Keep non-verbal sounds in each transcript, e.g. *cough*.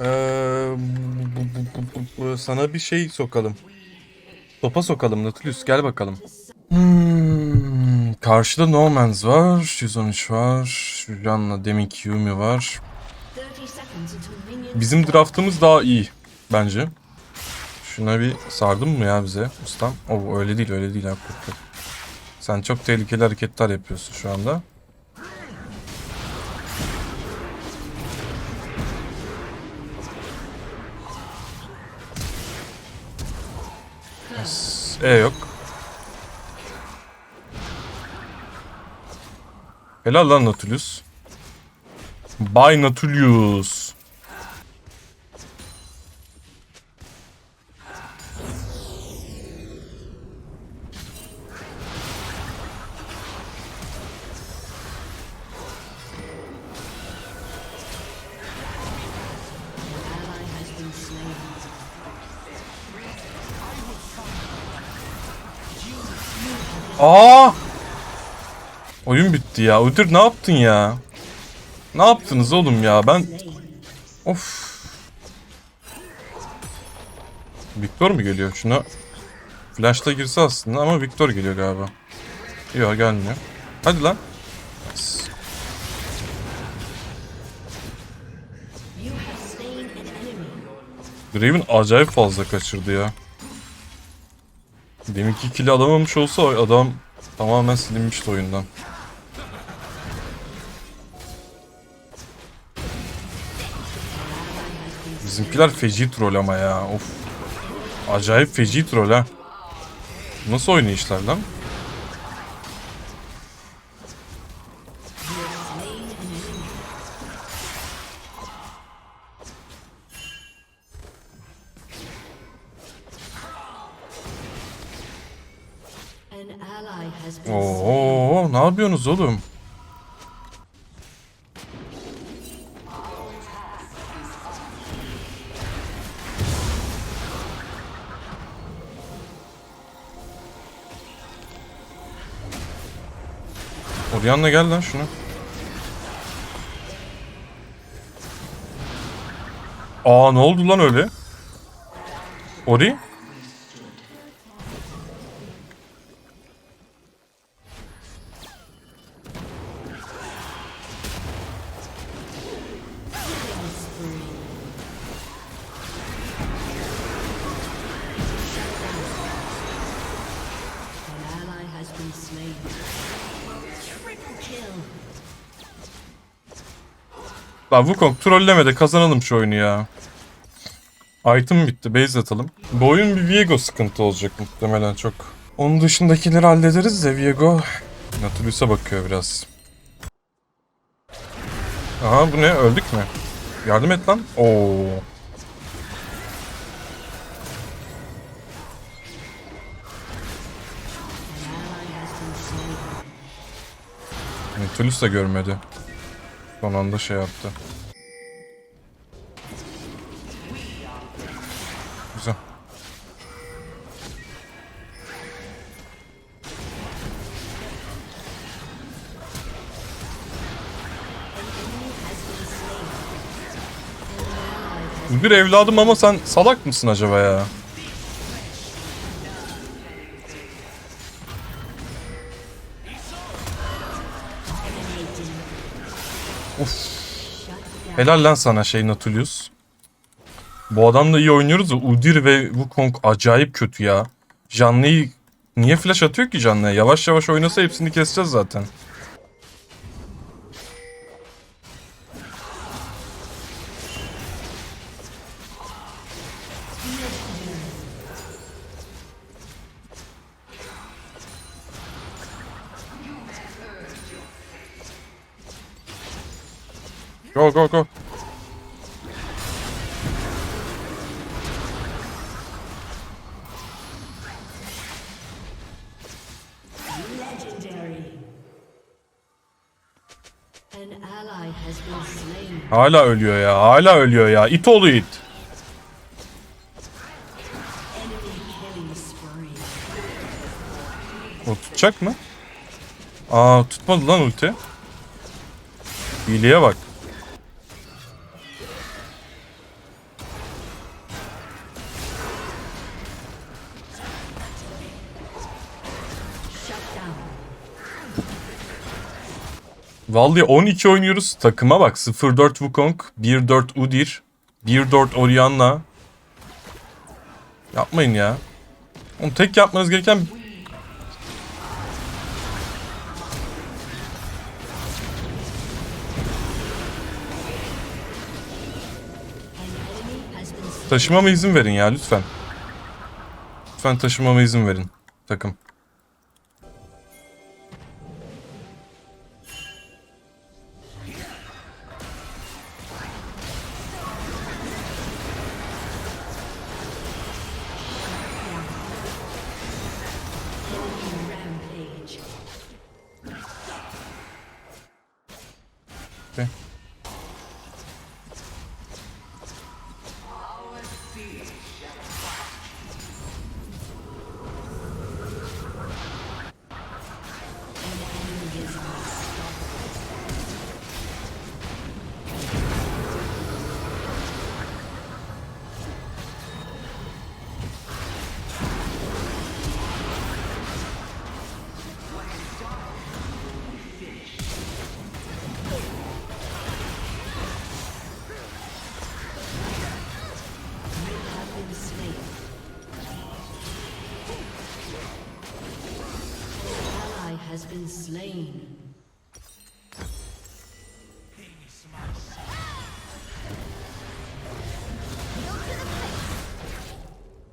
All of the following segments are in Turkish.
Ee, sana bir şey sokalım. Topa sokalım Nautilus gel bakalım. Hmm, karşıda No Man's var. 113 var. Julian'la deminki Yumi var. Bizim draftımız daha iyi bence. Şuna bir sardın mı ya bize ustam? O öyle değil öyle değil hakikaten. Sen çok tehlikeli hareketler yapıyorsun şu anda. E yok. Helal lan Nautilus. Bay Nautilus. Oyun bitti ya. Udyr ne yaptın ya? Ne yaptınız oğlum ya? Ben... Of. Victor mu geliyor? Şuna flash'la girse aslında ama Victor geliyor galiba. Yok gelmiyor. Hadi lan. Draven acayip fazla kaçırdı ya. Deminki kili alamamış olsa adam tamamen silinmişti oyundan. Bizimkiler feci troll ama ya. Of. Acayip feci troll ha. Nasıl oynayışlar lan? Oo, ne yapıyorsunuz oğlum? Orianna gel lan şuna. Aa ne oldu lan öyle? Ori? An ally has been slain. Lan Wukong trolleme kazanalım şu oyunu ya. Item bitti. Base atalım. Bu oyun bir Viego sıkıntı olacak muhtemelen çok. Onun dışındakileri hallederiz de Viego Nautilus'a bakıyor biraz. Aha bu ne? Öldük mü? Yardım et lan. Oo. Nautilus da görmedi. Son anda şey yaptı. Güzel. Bir evladım ama sen salak mısın acaba ya? Helal lan sana şey Nautilus. Bu adamla iyi oynuyoruz da Udyr ve Wukong acayip kötü ya. Canlı'yı niye flash atıyor ki Canlı'ya? Yavaş yavaş oynasa hepsini keseceğiz zaten. Go go. Hala ölüyor ya. Hala ölüyor ya. İt oğlu it. O tutacak mı? Aa tutmadı lan ulti. Hileye bak. Vallahi 12 oynuyoruz. Takıma bak. 0-4 Wukong, 1-4 Udyr, 1-4 Orianna. Yapmayın ya. Oğlum tek yapmanız gereken taşımama izin verin ya lütfen. Lütfen taşımama izin verin takım.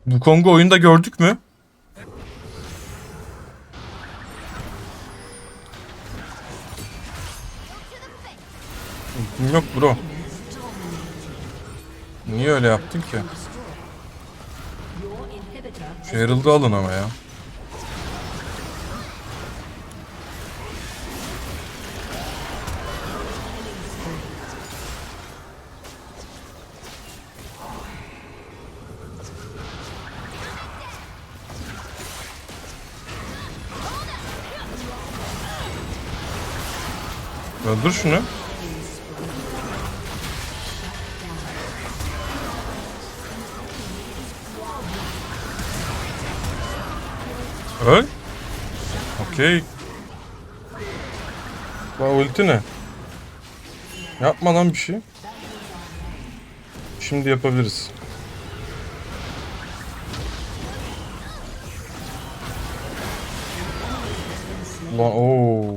Wukong'u oyunda gördük mü? Yok bro. Niye öyle yaptın ki? Herald'ı alın ama ya. Öldür şunu. Öl. Okey. Bu ulti ne? Yapma lan bir şey. Şimdi yapabiliriz. Lan ooo.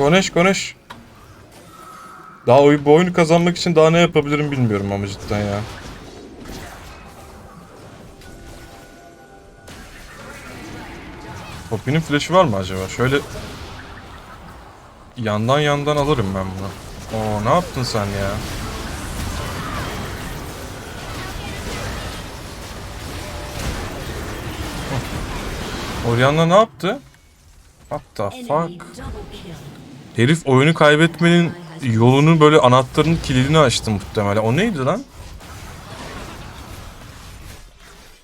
Konuş konuş. Daha bu oyunu kazanmak için daha ne yapabilirim bilmiyorum ama cidden ya. Poppy'nin flash'ı var mı acaba? Şöyle yandan yandan alırım ben bunu. Oo ne yaptın sen ya? Orianna ne yaptı? What the fuck? Herif oyunu kaybetmenin yolunu böyle anahtarın kilidini açtı muhtemelen. O neydi lan?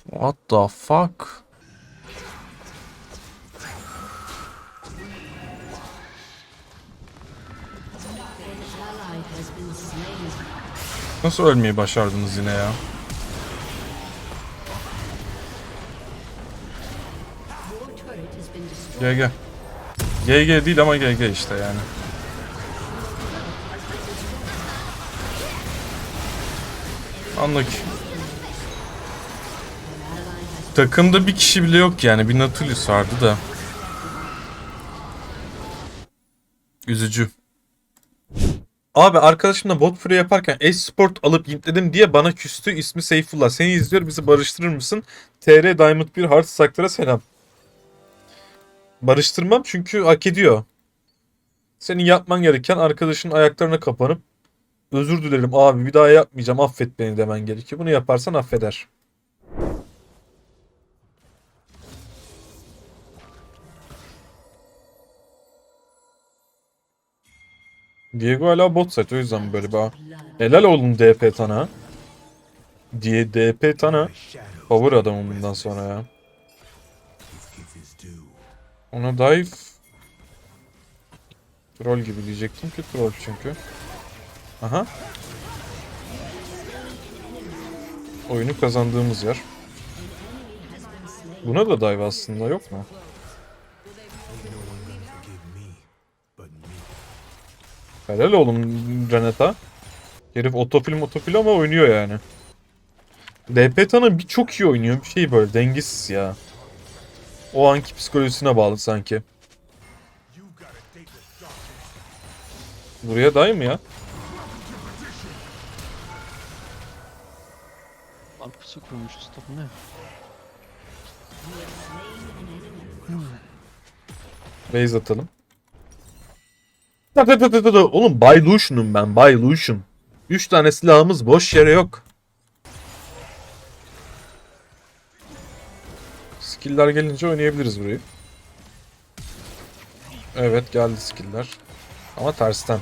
What the fuck? Nasıl ölmeyi başardınız yine ya? Been destroyed. GG. Değil ama GG işte yani. Anlık. Takımda bir kişi bile yok yani. Bir Nautilus vardı da. Üzücü. Abi arkadaşımla bot free yaparken e-sport alıp yintledim diye bana küstü. İsmi Seyfullah. Seni izliyor bizi barıştırır mısın? TR Diamond 1 Hard Saklara selam. Barıştırmam çünkü hak ediyor. Senin yapman gereken arkadaşın ayaklarına kapanıp özür dilerim abi bir daha yapmayacağım affet beni demen gerekiyor. Bunu yaparsan affeder. Diego hala bot set o yüzden böyle bir Helal oğlum DP Tana. Diye DP Tana favori adamım bundan sonra ya. Ona dive Troll gibi diyecektim ki troll çünkü. Aha. Oyunu kazandığımız yer. Buna da dive aslında yok mu? Helal oğlum Renata. Herif otofil otofil ama oynuyor yani. DP Tana bir çok iyi oynuyor. Bir şey böyle dengesiz ya. O anki psikolojisine bağlı sanki. Buraya day mı ya? Pusu kurmuşuz tabi ne? Base atalım. Ta ta ta ta ta ta. Oğlum Bay Lucian'ım ben Bay Lucian. 3 tane silahımız boş yere yok. Skill'ler gelince oynayabiliriz burayı. Evet geldi skill'ler. Ama tersten.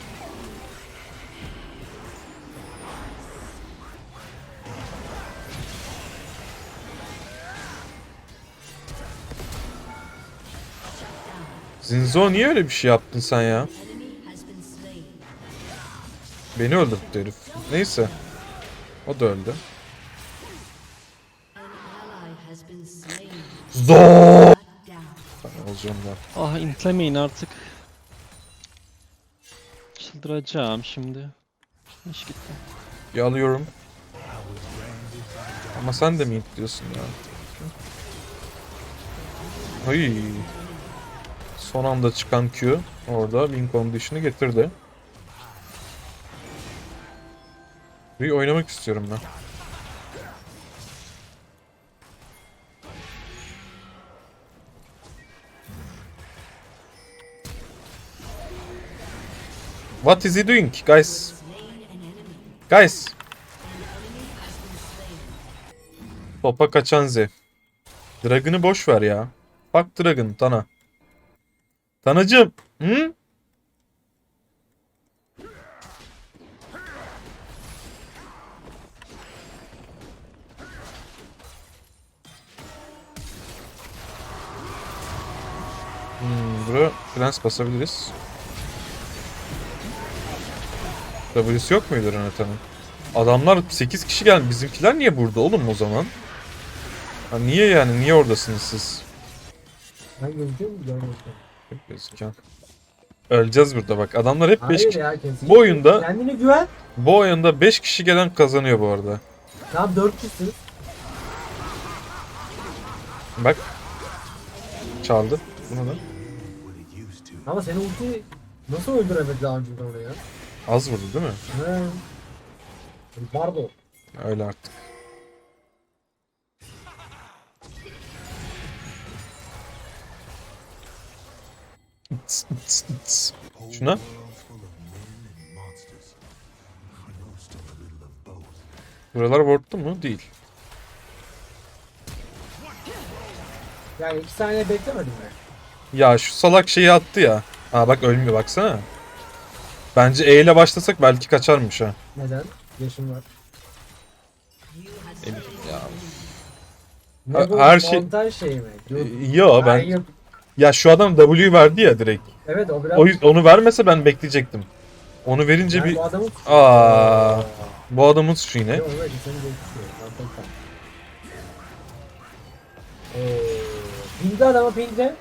Zinzo niye öyle bir şey yaptın sen ya? Beni öldürttü herif. Neyse. O da öldü. An ally has been slain. Zo! Shut down. Olacağım da. Ah intlemeyin artık. Çıldıracağım şimdi. İş gitti. Yalıyorum. Ama sen de mi diyorsun ya? Ay. Son anda çıkan Q orada win condition'ı getirdi. Bir oynamak istiyorum ben. What is he doing, guys? Guys. Topa kaçan Z. Dragon'ı boş ver ya. Bak Dragon Tana. Tanacım. Hı? Hmm, buraya Prens basabiliriz. W'si yok muydu Renata'nın? Adamlar 8 kişi geldi. Bizimkiler niye burada oğlum o zaman? Ha niye yani? Niye oradasınız siz? Ben gözüküyor mu? Görmüyorum. Hep gözüken. Öleceğiz burada bak. Adamlar hep 5 Hayır kişi. ya. Bu oyunda Kendine güven. bu oyunda 5 kişi gelen kazanıyor bu arada. Tamam 4 kişisiniz. Bak. Çaldı. Bunu da. Ama seni ulti nasıl öldüremedi daha önce oraya? Az vurdu değil mi? He. Pardon. Öyle artık. Şuna. Buralar wardlu mu? Değil. Yani 2 saniye beklemedim mi? Ya şu salak şeyi attı ya. Aa bak ölmüyor baksana. Bence E ile başlasak belki kaçarmış ha. Neden? Yaşım var. Ya. Ne Ha- bu her şey- montaj şeyi mi? Yok. Yo ben ya şu adam W verdi ya direkt. Evet o biraz. O yüz- onu vermese ben bekleyecektim. Onu verince bir bu adamın Aa. bu adamın suçu yine. Yok evet seni bekliyor. Ee, Ping'de adama ping'de.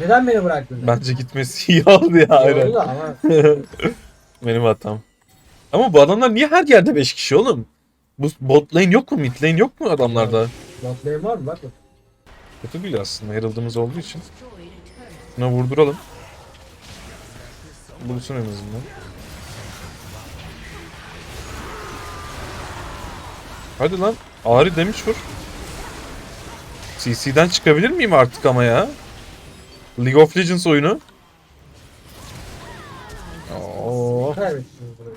Neden beni bıraktın? Bence gitmesi iyi oldu ya. İyi aynen. oldu ama *laughs* Benim hatam. Ama bu adamlar niye her yerde 5 kişi oğlum? Bu bot lane yok mu? Mid lane yok mu adamlarda? bot lane var mı? Bak bak. Kötü değil aslında. Herald'ımız olduğu için. Buna vurduralım. Bulsun en azından. Hadi lan. Ağrı demiş vur. CC'den çıkabilir miyim artık ama ya? League of Legends oyunu. burayı.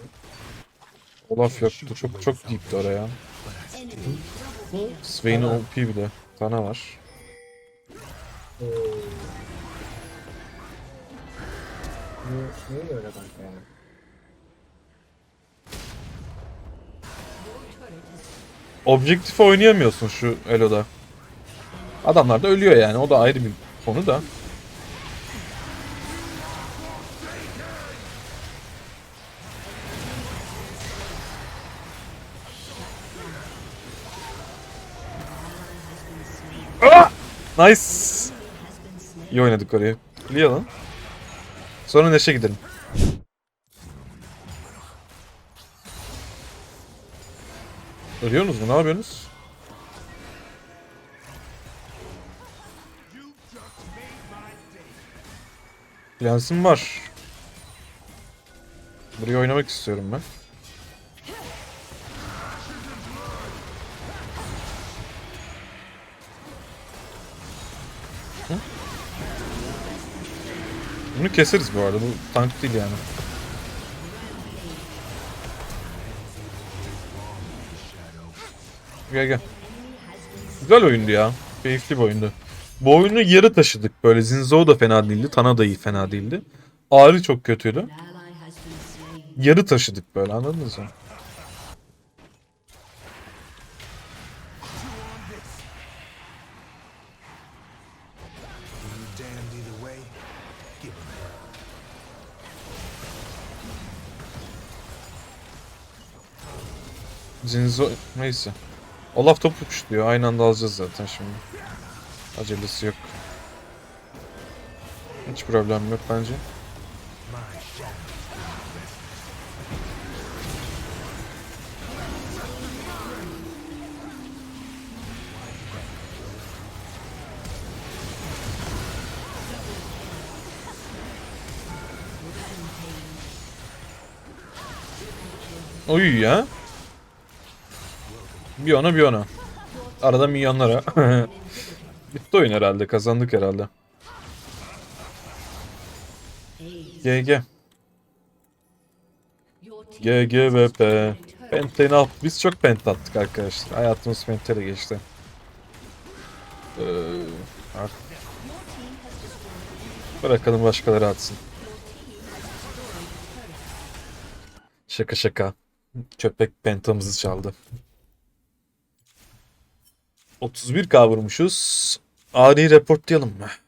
Olaf yoktu. Çok çok deepti oraya. Swain OP bir de. Sana var. Ee, ne, ne öyle kanka yani? Objektif oynayamıyorsun şu Elo'da. Adamlar da ölüyor yani. O da ayrı bir konu da. Nice. İyi oynadık orayı. Liya lan. Sonra Neşe gidelim. Ölüyorsunuz mu? Ne yapıyorsunuz? Lensim var. Burayı oynamak istiyorum ben. Bunu keseriz bu arada. Bu tank değil yani. Gel gel. Güzel oyundu ya. Keyifli bir oyundu. Bu oyunu yarı taşıdık böyle. Zinzou da fena değildi. Tana da iyi fena değildi. Ağrı çok kötüydü. Yarı taşıdık böyle anladınız mı? Zinzo neyse. Olaf topu diyor. Aynı anda alacağız zaten şimdi. Acelesi yok. Hiç problem yok bence. Oy ya. Bir ona bir ona. Arada milyonlara. *laughs* Bitti oyun herhalde. Kazandık herhalde. GG. GGVP. Pente ne yaptık? Biz çok pent attık arkadaşlar. Hayatımız penteyle geçti. Ee, Bırakalım başkaları atsın. Şaka şaka. Köpek pentamızı çaldı. 31k vurmuşuz. Ari'yi reportlayalım mı? Reportlayalım